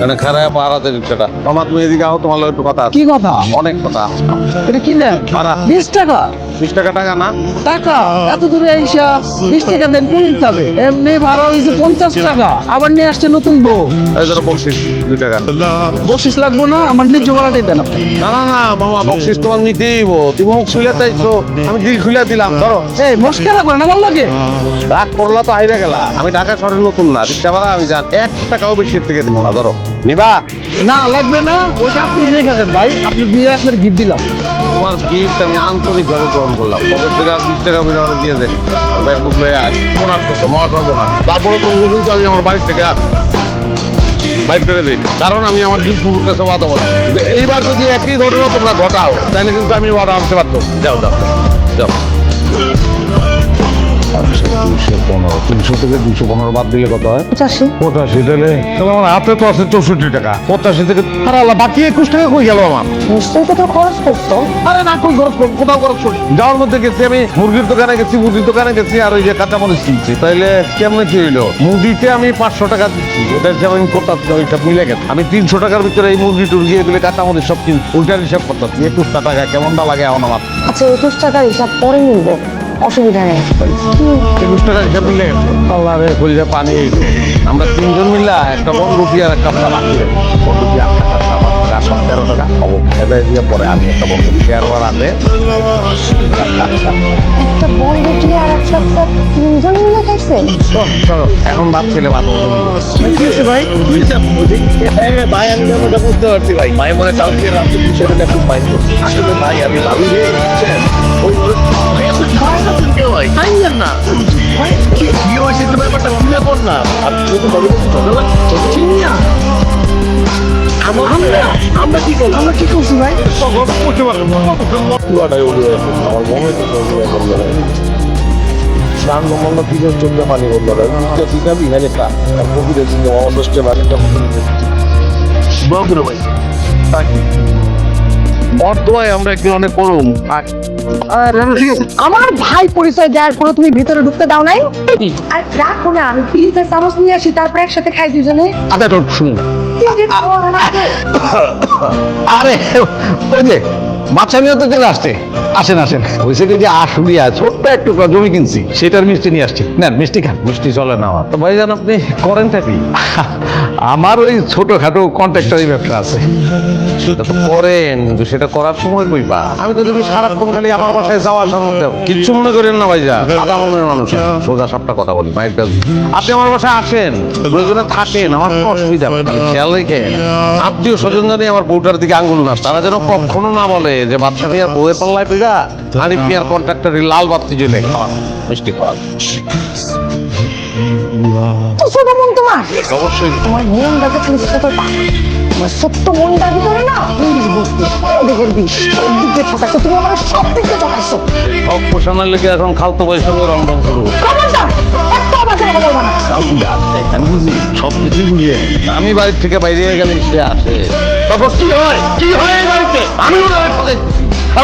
মানে খারাপ রিক্সাটা। আমার তুমি এদিকে আও তোমার একটু কথা কি কথা? অনেক কথা। এটা কি না ভাড়া। বিশ টাকা? বিশ টাকা টাকা না? টাকা? এত দূরে আইসা বিশ টাকা দেন কোন হিসাবে এমনি ভাড়া হয়েছে পঞ্চাশ টাকা। আবার নিয়ে আসছে নতুন বউ। এই ধরো বকশিস দুই টাকা। বসিস লাগবো না? আমার নিজ ভাড়াটাই দেন আপনি। না না না মামা বকশিস তোমার নিতেই হইব। তুমি মুখ খুলে চাইছো আমি দিল খুলে দিলাম ধরো। এই মস্কারা করেন আমার লাগে? রাগ করলা তো হাইরে গেলা। আমি ঢাকা শহরের নতুন না রিক্সা ভাড়া আমি জান এক টাকাও বেশি থেকে দিব না ধরো। নিবা? না লাগবে না। ওটা আপনি রেখে দেন ভাই। আপনি বিয়ে আপনার গিফট দিলাম। তোমার গিফট আমি আন্তরিকভাবে গ্রহণ করলাম। পকেট থেকে বিশ টাকা দিয়ে দেন করব না তারপরে তো কিন্তু আমি আমার বাড়ির থেকে বাইক করে দিই কারণ আমি আমার দিন পুরুষ কাছে বাধা বলি। এইবার যদি একই ঘটনা তোমরা ঘটাও তাহলে কিন্তু আমি ওরা আনতে পারতো যাও যাও যাও। পনেরো তিনশো থেকে পনেরো বাদ দিলে কত হয়? পঁচাশি। পঁচাশি তাহলে তাহলে আমার হাতে তো আছে চৌষট্টি টাকা। পঁচাশি থেকে আর আল্লাহ বাকি একুশ টাকা কই গেল আমার? নিশ্চয়ই তো খরচ করতো। আরে না খরচ করব? কোথাও খরচ করি? যাওয়ার মধ্যে গেছি আমি মুরগির দোকানে গেছি মুরগির দোকানে গেছি আর ওই যে কাঁচামরিচ কিনছি। তাইলে কেমনে কি হইল? মুরগিতে আমি পাঁচশো টাকা দিচ্ছি এটা হিসাব আমি মিলে গেছে। আমি তিনশো টাকার ভিতরে এই মুরগি টুরগি এগুলো কাঁচামরিচ সব কিনছি ওইটার হিসাব করতাম একুশটা টাকা কেমনটা লাগে এখন আমার? আচ্ছা একুশ টাকার হিসাব পরে নিবো। অসুবিধা নেই। পানি। আমরা তিনজন মিলা একটা বড় রুটি আর একটা তেরো টাকা। হব এবার দিয়ে পরে আমি একটা বড় শেয়ার আছে। একটা বল রুটি আর একটা তিনজন মিলে খাইছে? চল, চলো, এখন বাপ ছেলে বাপ ভাই? ভাই আমি ব্যাপারটা বুঝতে পারছি ভাই। ভাই মনে কালকে রাত্রে বিষয়টা খুব মাইন্ড করছি। আসলে ভাই আমি ভাবি রে ওই আপনি যদি বলেন তো চলে না। আমরা কি করলাম আমরা কি করছি ভাই? করতে পারব গেছে। আমার মনে হচ্ছে স্নান মন্দ ফিরে চোখে পানি বলল যে দিতাবি না কোভিডের সঙ্গে অবশ্যই বাড়িটা বগুড়ো ভাই। বর্তমানে আমরা একটু অনেক করুম আমার ভাই পরিচয় দেওয়ার পরে তুমি ভিতরে ঢুকতে দাও নাই? আর রাখো না আমি পিলিতে চামচ নিয়ে আসি তারপরে একসাথে খাই দুজনে। আচ্ছা গো। আরে ওই যে বাচ্চা নিয়ে তো চলে আসছে। আসেন আসেন। হয়েছে কি যে আশুলিয়া ছোট্ট একটু জমি কিনছি সেটার মিষ্টি নিয়ে আসছি। না মিষ্টি খান মিষ্টি চলে না আমার তো ভাইজান আপনি করেন থাকি আমার ওই ছোটখাটো কন্ট্রাক্টারি ব্যবসা আছে। করেন কিন্তু সেটা করার সময় কইবা আমি তো তুমি সারাক্ষণ খালি আমার বাসায় যাওয়া মধ্যে কিচ্ছু মনে করেন না ভাইজা। আধা মনের মানুষ। সোজা সবটা কথা বলি মাইকটা আপনি আমার বাসায় আসেন প্রয়োজনে থাকেন আমার কোনো অসুবিধা নেই। খেয়াল রেখে আত্মীয় স্বজন জানি আমার বউটার দিকে আঙুল না তারা যেন কখনো না বলে যে বাচ্চা মিয়ার বউয়ের পাল্লায় পেগা হানিফ মিয়ার কন্ট্রাক্টরি লাল বাতি জ্বলে খাওয়া। মিষ্টি খাওয়া। তোমার? অবশ্যই। তোমার মনটা দেখলে ছোট পা তোমার সত্য মনটার ভিতরে না ইংলিশ বসবে দেখের বিষ দিকে ঠকাইছো তুমি আমার সব দিকে ঠকাইছো অপোষণের লেগে এখন খালতো বয়সে রং রং শুরু আমি বুঝি সব কিছু বুঝে আমি বাড়ির থেকে বাইরে গেলে সে আসে। তারপর কি হয়? কি হয় বাড়িতে? আমি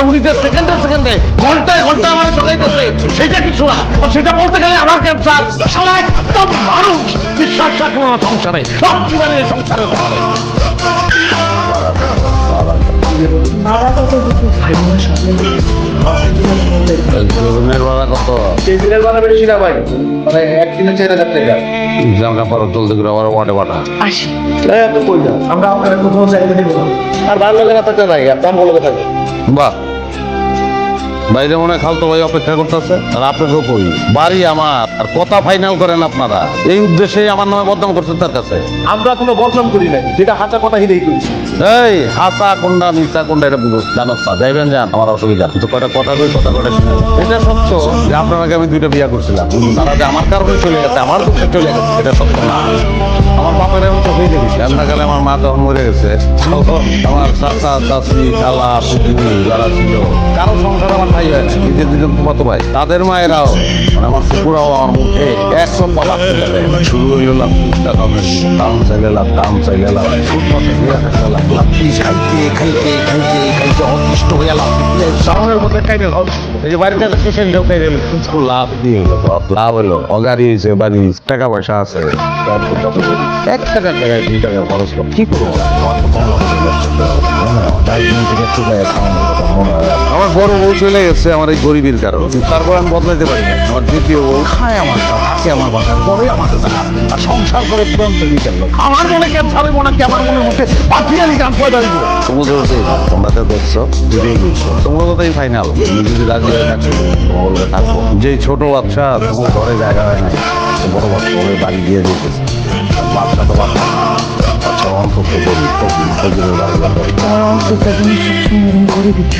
উনি যে সেকেন্ডে সেকেন্ডে ঘন্টায় ঘণ্টা আমার ঠকাইতেছে। সেটা কিছু না আর সেটা বলতে গেলে আমার ক্যান্সার সারা একদম মানুষ। বিশ্বাস রাখব না সংসারে। সব জীবনে সংসারে ধরে। জোরনের ভাড়া কত জামা কাপড় চলতে আবার ওয়াটে বাটা আর ভালো লাগে না। থাকতে নাই আপনি আমার লগে বাহ। বাইরে মনে হয় খালতো ভাই অপেক্ষা করতেছে। আর আপনাকেও কই? বাড়ি আমার। আর কথা ফাইনাল করেন আপনারা। এই উদ্দেশ্যে আমার নামে বদনাম করছেন তার কাছে। আমরা কোনো বদনাম করি নাই। যেটা হাঁটা কথা হিরেই করেছি এই হাসা কোনটা মিথ্যা কোনটা এটা বুঝো জানো না যাইবেন যান আমার অসুবিধা। কিন্তু কয়টা কথা কই কথা কটা শোনেন। এটা সত্য যে আপনার আমি দুইটা বিয়া করছিলাম। তারা যে আমার কারণে চলে গেছে আমার দুঃখে চলে গেছে এটা সত্য না। আমার বাপের আমি চোখেই দেখেছি রান্না কালে আমার মা তখন আমার চাচা, চাচি খালা পুকুর যারা ছিল, কারও সংসার আমার ভাই হয় নিজের দুজন ভাই। তাদের মায়েরাও মানে আমার কুকুরাও আমার মুখে একশো বলা শুরু হইল লাভ দাম চাইলে লাভ, দাম চাইলে লাভ। খাইতে খাইতে খাইতে খাইতে হয়ে মধ্যে খাইতে এই যে বাড়িতে স্টেশন লাভ দিয়ে লাভ হলো। অগাড়ি হয়েছে বাড়ি টাকা পয়সা আছে। এক টাকা টাকায় দুই টাকা খরচ করো কি করব? আমার বড় বউ চলে গেছে আমার এই গরিবের কারণ। তারপর আমি বদলাইতে পারি না আমার দ্বিতীয় বউ খায় আমার থাকে আমার বাসার পরে আমার আর সংসার করে তুরন্ত দিতে আমার মনে কেন ছাড়ে মনে কি আমার মনে হচ্ছে পাঠিয়ালি গান পয়দা দিব তোমরা তো তোমরা তো দেখছ দুটোই তোমরা কথাই ফাইনাল যদি রাজি হয়ে থাকছো তোমার থাকব। যে ছোট বাচ্চা তোমার ঘরে জায়গা হয় না বড় বাচ্চা বাড়ি দিয়ে দিতেছে বাচ্চা তো বাচ্চা। অন্তত তোমার অন্তরটা তুমি সবসময় করে দিচ্ছ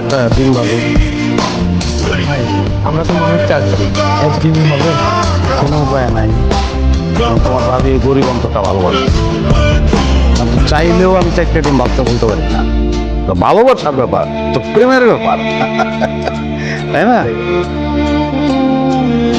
একটা দিন ভালো আমরা তো মনে চাচ্ছি একদিন হবে কোনো উপায় নাই তোমার ভাবি গরিব অন্তটা ভালোবাসে চাইলেও আমি চারটে দিন বাচ্চা বলতে পারি না তো ভালোবাসার ব্যাপার তো প্রেমের ব্যাপার তাই না